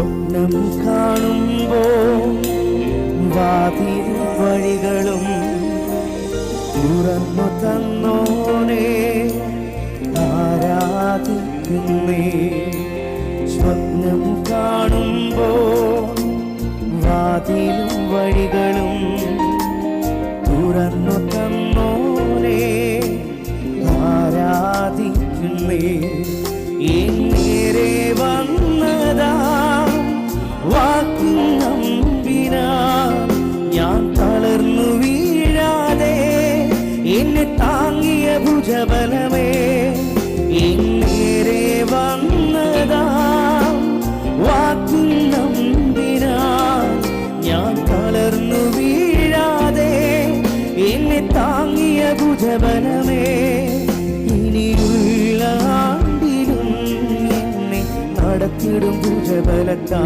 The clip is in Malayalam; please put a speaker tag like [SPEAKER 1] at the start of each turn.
[SPEAKER 1] സ്വപ്നം കാണുമ്പോ വാതിൽ വഴികളും തുറന്നു തന്നോനെ ആരാധിക്കുന്നേ. സ്വപ്നം കാണുമ്പോ വാതിലും വഴികളും തുറന്നു തന്നോനെ ആരാധിക്കുന്നേ. എന്നെ താങ്ങിയ ഭുജബലമേ എന്നേരെ വന്നതാ. വാക്കും ഞാൻ തളർന്നു വീഴാതെ എന്നെ താങ്ങിയ ഭുജബലമേ ഇനിയുള്ള ആണ്ടിലും എന്നെ നടത്തിടും ഭുജബലത്താ